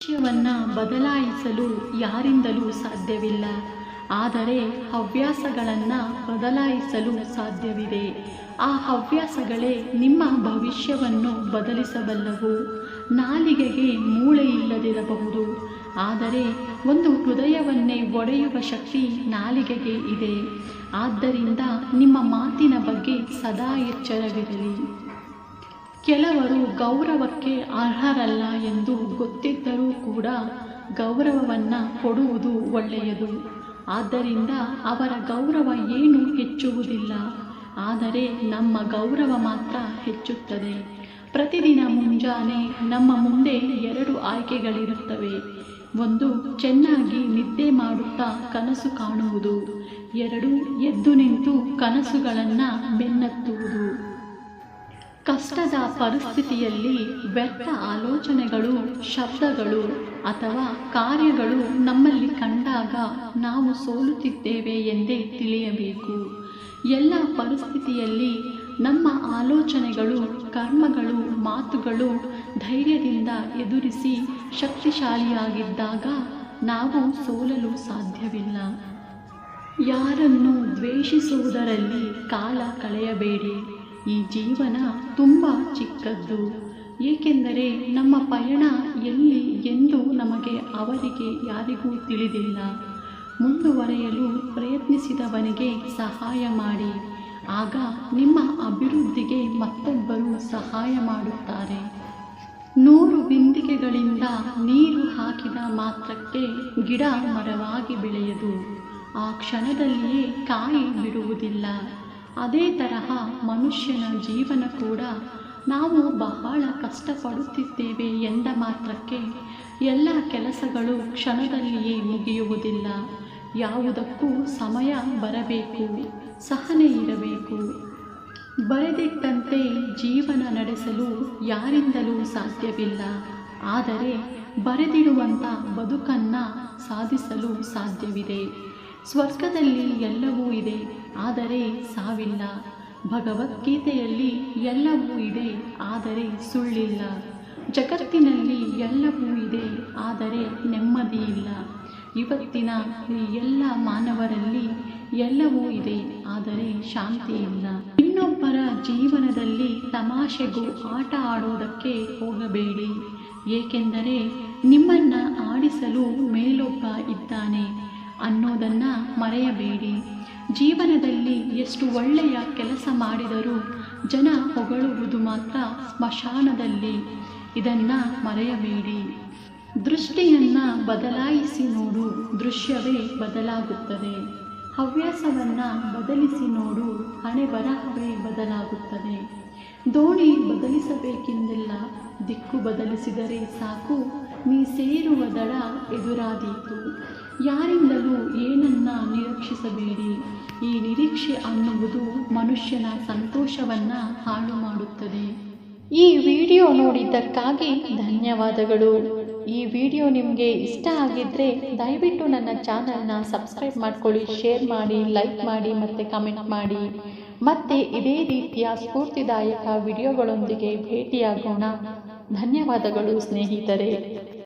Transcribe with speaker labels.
Speaker 1: ಭವಿಷ್ಯವನ್ನು ಬದಲಾಯಿಸಲು ಯಾರಿಂದಲೂ ಸಾಧ್ಯವಿಲ್ಲ. ಆದರೆ ಹವ್ಯಾಸಗಳನ್ನು ಬದಲಾಯಿಸಲು ಸಾಧ್ಯವಿದೆ. ಆ ಹವ್ಯಾಸಗಳೇ ನಿಮ್ಮ ಭವಿಷ್ಯವನ್ನು ಬದಲಿಸಬಲ್ಲವು. ನಾಲಿಗೆಗೆ ಮೂಳೆ ಇಲ್ಲದಿರಬಹುದು. ಆದರೆ ಒಂದು ಹೃದಯವನ್ನೇ ಒಡೆಯುವ ಶಕ್ತಿ ನಾಲಿಗೆಗೆ ಇದೆ. ಆದ್ದರಿಂದ ನಿಮ್ಮ ಮಾತಿನ ಬಗ್ಗೆ ಸದಾ ಎಚ್ಚರವಿರಲಿ. ಕೆಲವರು ಗೌರವಕ್ಕೆ ಅರ್ಹರಲ್ಲ ಎಂದು ಗೊತ್ತಿದ್ದರೂ ಕೂಡ ಗೌರವವನ್ನು ಕೊಡುವುದು ಒಳ್ಳೆಯದು. ಆದ್ದರಿಂದ ಅವರ ಗೌರವ ಏನು ಹೆಚ್ಚುವುದಿಲ್ಲ. ಆದರೆ ನಮ್ಮ ಗೌರವ ಮಾತ್ರ ಹೆಚ್ಚುತ್ತದೆ. ಪ್ರತಿದಿನ ಮುಂಜಾನೆ ನಮ್ಮ ಮುಂದೆ ಎರಡು ಆಯ್ಕೆಗಳಿರುತ್ತವೆ. ಒಂದು, ಚೆನ್ನಾಗಿ ನಿದ್ದೆ ಮಾಡುತ್ತಾ ಕನಸು ಕಾಣುವುದು. ಎರಡು, ಎದ್ದು ನಿಂತು ಕನಸುಗಳನ್ನು ಬೆನ್ನತ್ತುವುದು. ಕಷ್ಟದ ಪರಿಸ್ಥಿತಿಯಲ್ಲಿ ವ್ಯರ್ಥ ಆಲೋಚನೆಗಳು, ಶಬ್ದಗಳು ಅಥವಾ ಕಾರ್ಯಗಳು ನಮ್ಮಲ್ಲಿ ಕಂಡಾಗ ನಾವು ಸೋಲುತ್ತಿದ್ದೇವೆ ಎಂದೇ ತಿಳಿಯಬೇಕು. ಎಲ್ಲ ಪರಿಸ್ಥಿತಿಯಲ್ಲಿ ನಮ್ಮ ಆಲೋಚನೆಗಳು, ಕರ್ಮಗಳು, ಮಾತುಗಳು ಧೈರ್ಯದಿಂದ ಎದುರಿಸಿ ಶಕ್ತಿಶಾಲಿಯಾಗಿದ್ದಾಗ ನಾವು ಸೋಲಲು ಸಾಧ್ಯವಿಲ್ಲ. ಯಾರನ್ನು ದ್ವೇಷಿಸುವುದರಲ್ಲಿ ಕಾಲ ಕಳೆಯಬೇಡಿ. ಈ ಜೀವನ ತುಂಬ ಚಿಕ್ಕದ್ದು. ಏಕೆಂದರೆ ನಮ್ಮ ಪಯಣ ಎಲ್ಲಿ ಎಂದು ನಮಗೆ ಅವರಿಗೆ ಯಾರಿಗೂ ತಿಳಿದಿಲ್ಲ. ಮುಂದುವರೆಯಲು ಪ್ರಯತ್ನಿಸಿದವನಿಗೆ ಸಹಾಯ ಮಾಡಿ. ಆಗ ನಿಮ್ಮ ಅಭಿವೃದ್ಧಿಗೆ ಮತ್ತೊಬ್ಬರು ಸಹಾಯ ಮಾಡುತ್ತಾರೆ. ನೂರು ಬಿಂದಿಗೆಗಳಿಂದ ನೀರು ಹಾಕಿದ ಮಾತ್ರಕ್ಕೆ ಗಿಡ ಮರವಾಗಿ ಬೆಳೆಯದು. ಆ ಕ್ಷಣದಲ್ಲಿಯೇ ಕಾಯಿ ಬಿಡುವುದಿಲ್ಲ. ಅದೇ ತರಹ ಮನುಷ್ಯನ ಜೀವನ ಕೂಡ ನಾವು ಬಹಳ ಕಷ್ಟಪಡುತ್ತಿದ್ದೇವೆ ಎಂದ ಮಾತ್ರಕ್ಕೆ ಎಲ್ಲ ಕೆಲಸಗಳು ಕ್ಷಣದಲ್ಲಿಯೇ ಮುಗಿಯುವುದಿಲ್ಲ. ಯಾವುದಕ್ಕೂ ಸಮಯ ಬರಬೇಕು, ಸಹನೆ ಇರಬೇಕು. ಬರೆದಿಟ್ಟಂತೆ ಜೀವನ ನಡೆಸಲು ಯಾರಿಂದಲೂ ಸಾಧ್ಯವಿಲ್ಲ. ಆದರೆ ಬರೆದಿಡುವಂಥ ಬದುಕನ್ನು ಸಾಧಿಸಲು ಸಾಧ್ಯವಿದೆ. ಸ್ವರ್ಗದಲ್ಲಿ ಎಲ್ಲವೂ ಇದೆ, ಆದರೆ ಸಾವಿಲ್ಲ. ಭಗವದ್ಗೀತೆಯಲ್ಲಿ ಎಲ್ಲವೂ ಇದೆ, ಆದರೆ ಸುಳ್ಳಿಲ್ಲ. ಜಗತ್ತಿನಲ್ಲಿ ಎಲ್ಲವೂ ಇದೆ, ಆದರೆ ನೆಮ್ಮದಿ ಇಲ್ಲ. ಇವತ್ತಿನ ಎಲ್ಲ ಮಾನವರಲ್ಲಿ ಎಲ್ಲವೂ ಇದೆ, ಆದರೆ ಶಾಂತಿ ಇಲ್ಲ. ಇನ್ನೊಬ್ಬರ ಜೀವನದಲ್ಲಿ ತಮಾಷೆಗೂ ಆಟ ಆಡೋದಕ್ಕೆ ಹೋಗಬೇಡಿ. ಏಕೆಂದರೆ ನಿಮ್ಮನ್ನು ಆಡಿಸಲು ಮೇಲೊಬ್ಬ ಇದ್ದಾನೆ. ಅನ್ನೋದನ್ನು ಮರೆಯಬೇಡಿ. ಜೀವನದಲ್ಲಿ ಎಷ್ಟು ಒಳ್ಳೆಯ ಕೆಲಸ ಮಾಡಿದರೂ ಜನ ಹೊಗಳುವುದು ಮಾತ್ರ ಸ್ಮಶಾನದಲ್ಲಿ. ಇದನ್ನು ಮರೆಯಬೇಡಿ. ದೃಷ್ಟಿಯನ್ನು ಬದಲಾಯಿಸಿ ನೋಡು. ದೃಶ್ಯವೇ ಬದಲಾಗುತ್ತದೆ. ಹವ್ಯಾಸವನ್ನು ಬದಲಿಸಿ ನೋಡು. ಹಣೆ ಬರಹವೇ ಬದಲಾಗುತ್ತದೆ. ದೋಣಿ ಬದಲಿಸಬೇಕೆಂದಿಲ್ಲ ದಿಕ್ಕು ಬದಲಿಸಿದರೆ ಸಾಕು. ನೀ ಸೇರುವ ದಡ ಎದುರಾದೀತು. ಯಾರಿಂದಲೂ ಏನನ್ನ ನಿರೀಕ್ಷಿಸಬೇಡಿ. ಈ ನಿರೀಕ್ಷೆ ಅನ್ನುವುದು ಮನುಷ್ಯನ ಸಂತೋಷವನ್ನು ಹಾಳು ಮಾಡುತ್ತದೆ. ಈ ವಿಡಿಯೋ ನೋಡಿದ್ದಕ್ಕಾಗಿ ಧನ್ಯವಾದಗಳು. ಈ ವಿಡಿಯೋ ನಿಮಗೆ ಇಷ್ಟ ಆಗಿದ್ದರೆ ದಯವಿಟ್ಟು ನನ್ನ ಚಾನಲ್ನ ಸಬ್ಸ್ಕ್ರೈಬ್ ಮಾಡ್ಕೊಳ್ಳಿ, ಶೇರ್ ಮಾಡಿ, ಲೈಕ್ ಮಾಡಿ ಮತ್ತು ಕಮೆಂಟ್ ಮಾಡಿ. ಮತ್ತೆ ಇದೇ ರೀತಿಯ ಸ್ಫೂರ್ತಿದಾಯಕ ವಿಡಿಯೋಗಳೊಂದಿಗೆ ಭೇಟಿಯಾಗೋಣ. ಧನ್ಯವಾದಗಳು ಸ್ನೇಹಿತರೆ.